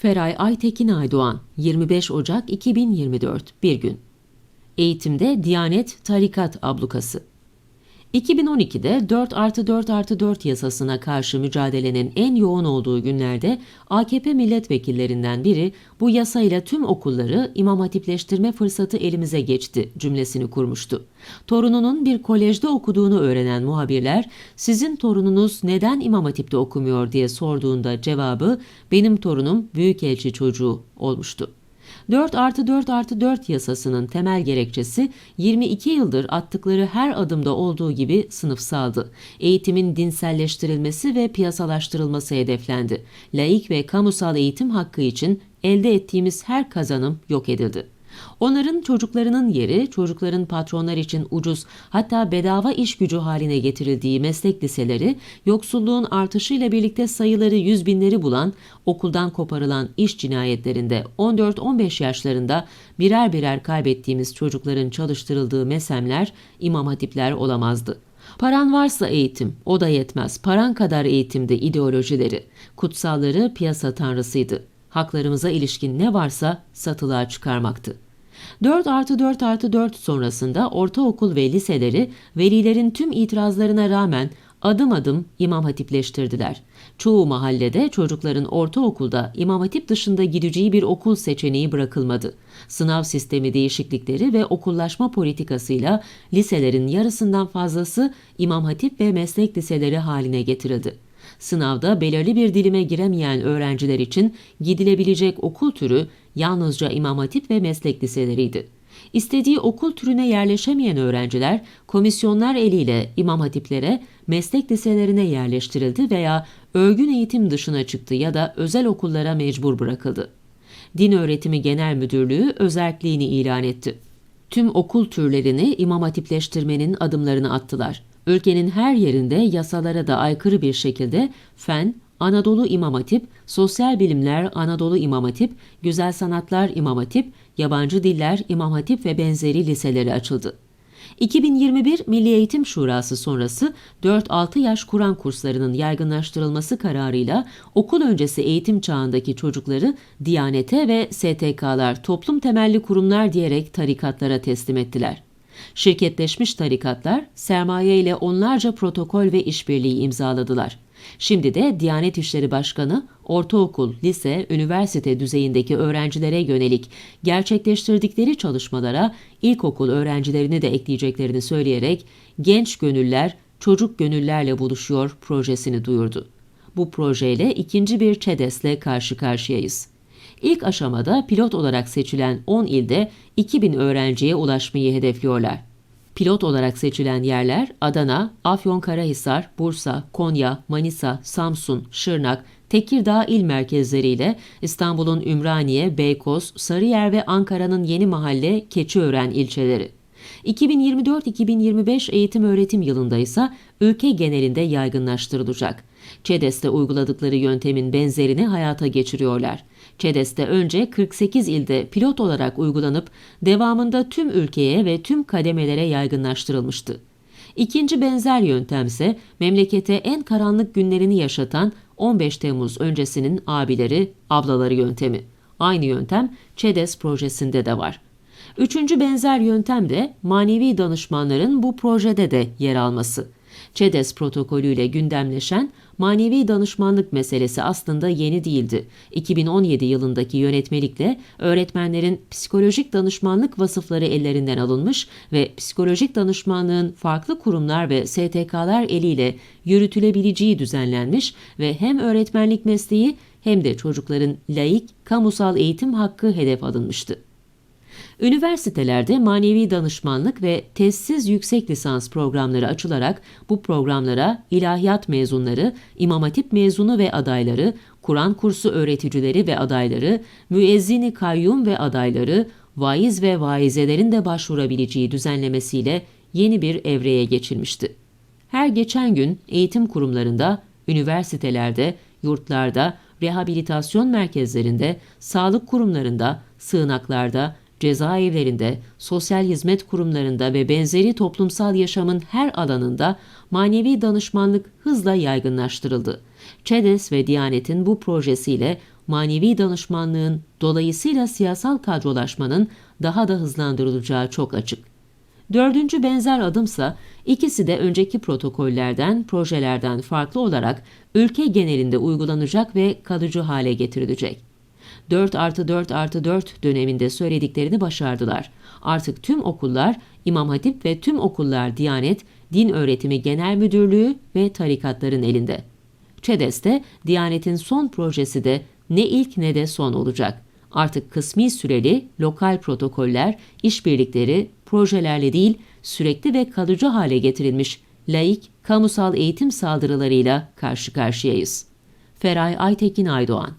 Feray Aytekin Aydoğan 25 Ocak 2024 Bir gün. Eğitimde Diyanet Tarikat Ablukası 2012'de 4 artı 4 artı 4 yasasına karşı mücadelenin en yoğun olduğu günlerde AKP milletvekillerinden biri bu yasayla tüm okulları imam hatipleştirme fırsatı elimize geçti cümlesini kurmuştu. Torununun bir kolejde okuduğunu öğrenen muhabirler sizin torununuz neden imam hatipte okumuyor diye sorduğunda cevabı benim torunum büyükelçi çocuğu olmuştu. 4 artı 4 artı 4 yasasının temel gerekçesi 22 yıldır attıkları her adımda olduğu gibi sınıfsaldı. Eğitimin dinselleştirilmesi ve piyasalaştırılması hedeflendi. Laik ve kamusal eğitim hakkı için elde ettiğimiz her kazanım yok edildi. Onların çocuklarının yeri çocukların patronlar için ucuz hatta bedava iş gücü haline getirildiği meslek liseleri yoksulluğun artışıyla birlikte sayıları yüz binleri bulan okuldan koparılan iş cinayetlerinde 14-15 yaşlarında birer birer kaybettiğimiz çocukların çalıştırıldığı mesemler imam hatipler olamazdı. Paran varsa eğitim, o da yetmez. Paran kadar eğitimde ideolojileri, kutsalları piyasa tanrısıydı. Haklarımıza ilişkin ne varsa satılığa çıkarmaktı. 4 artı 4 artı 4 sonrasında ortaokul ve liseleri velilerin tüm itirazlarına rağmen adım adım imam hatipleştirdiler. Çoğu mahallede çocukların ortaokulda imam hatip dışında gideceği bir okul seçeneği bırakılmadı. Sınav sistemi değişiklikleri ve okullaşma politikasıyla liselerin yarısından fazlası imam hatip ve meslek liseleri haline getirildi. Sınavda belirli bir dilime giremeyen öğrenciler için gidilebilecek okul türü yalnızca imam hatip ve meslek liseleriydi. İstediği okul türüne yerleşemeyen öğrenciler komisyonlar eliyle imam hatiplere, meslek liselerine yerleştirildi veya örgün eğitim dışına çıktı ya da özel okullara mecbur bırakıldı. Din Öğretimi Genel Müdürlüğü özelliğini ilan etti. Tüm okul türlerini imam hatipleştirmenin adımlarını attılar. Ülkenin her yerinde yasalara da aykırı bir şekilde fen, Anadolu İmam Hatip, Sosyal Bilimler Anadolu İmam Hatip, Güzel Sanatlar İmam Hatip, Yabancı Diller İmam Hatip ve benzeri liseleri açıldı. 2021 Milli Eğitim Şurası sonrası 4-6 yaş Kur'an kurslarının yaygınlaştırılması kararıyla okul öncesi eğitim çağındaki çocukları Diyanete ve STK'lar toplum temelli kurumlar diyerek tarikatlara teslim ettiler. Şirketleşmiş tarikatlar sermaye ile onlarca protokol ve işbirliği imzaladılar. Şimdi de Diyanet İşleri Başkanı ortaokul, lise, üniversite düzeyindeki öğrencilere yönelik gerçekleştirdikleri çalışmalara ilkokul öğrencilerini de ekleyeceklerini söyleyerek genç gönüller çocuk gönüllerle buluşuyor projesini duyurdu. Bu projeyle ikinci bir ÇEDES'le karşı karşıyayız. İlk aşamada pilot olarak seçilen 10 ilde 2000 öğrenciye ulaşmayı hedefliyorlar. Pilot olarak seçilen yerler Adana, Afyonkarahisar, Bursa, Konya, Manisa, Samsun, Şırnak, Tekirdağ il merkezleriyle İstanbul'un Ümraniye, Beykoz, Sarıyer ve Ankara'nın Yeni Mahalle, Keçiören ilçeleri. 2024-2025 eğitim öğretim yılında ise ülke genelinde yaygınlaştırılacak. ÇEDES'te uyguladıkları yöntemin benzerini hayata geçiriyorlar. ÇEDES'te önce 48 ilde pilot olarak uygulanıp devamında tüm ülkeye ve tüm kademelere yaygınlaştırılmıştı. İkinci benzer yöntemse memlekete en karanlık günlerini yaşatan 15 Temmuz öncesinin abileri, ablaları yöntemi. Aynı yöntem ÇEDES projesinde de var. Üçüncü benzer yöntem de manevi danışmanların bu projede de yer alması. ÇEDES protokolüyle gündemleşen manevi danışmanlık meselesi aslında yeni değildi. 2017 yılındaki yönetmelikle öğretmenlerin psikolojik danışmanlık vasıfları ellerinden alınmış ve psikolojik danışmanlığın farklı kurumlar ve STK'lar eliyle yürütülebileceği düzenlenmiş ve hem öğretmenlik mesleği hem de çocukların laik, kamusal eğitim hakkı hedef alınmıştı. Üniversitelerde manevi danışmanlık ve testsiz yüksek lisans programları açılarak bu programlara ilahiyat mezunları, imam hatip mezunu ve adayları, Kur'an kursu öğreticileri ve adayları, müezzini kayyum ve adayları, vaiz ve vaizelerin de başvurabileceği düzenlemesiyle yeni bir evreye geçilmişti. Her geçen gün eğitim kurumlarında, üniversitelerde, yurtlarda, rehabilitasyon merkezlerinde, sağlık kurumlarında, sığınaklarda, cezaevlerinde, sosyal hizmet kurumlarında ve benzeri toplumsal yaşamın her alanında manevi danışmanlık hızla yaygınlaştırıldı. ÇEDES ve Diyanet'in bu projesiyle manevi danışmanlığın dolayısıyla siyasal kadrolaşmanın daha da hızlandırılacağı çok açık. Dördüncü benzer adımsa ikisi de önceki protokollerden, projelerden farklı olarak ülke genelinde uygulanacak ve kalıcı hale getirilecek. 4 artı 4 artı 4 döneminde söylediklerini başardılar. Artık tüm okullar İmam Hatip ve tüm okullar Diyanet, Din Öğretimi Genel Müdürlüğü ve tarikatların elinde. ÇEDES'te Diyanet'in son projesi de ne ilk ne de son olacak. Artık kısmi süreli, lokal protokoller, işbirlikleri, projelerle değil, sürekli ve kalıcı hale getirilmiş laik, kamusal eğitim saldırılarıyla karşı karşıyayız. Feray Aytekin Aydoğan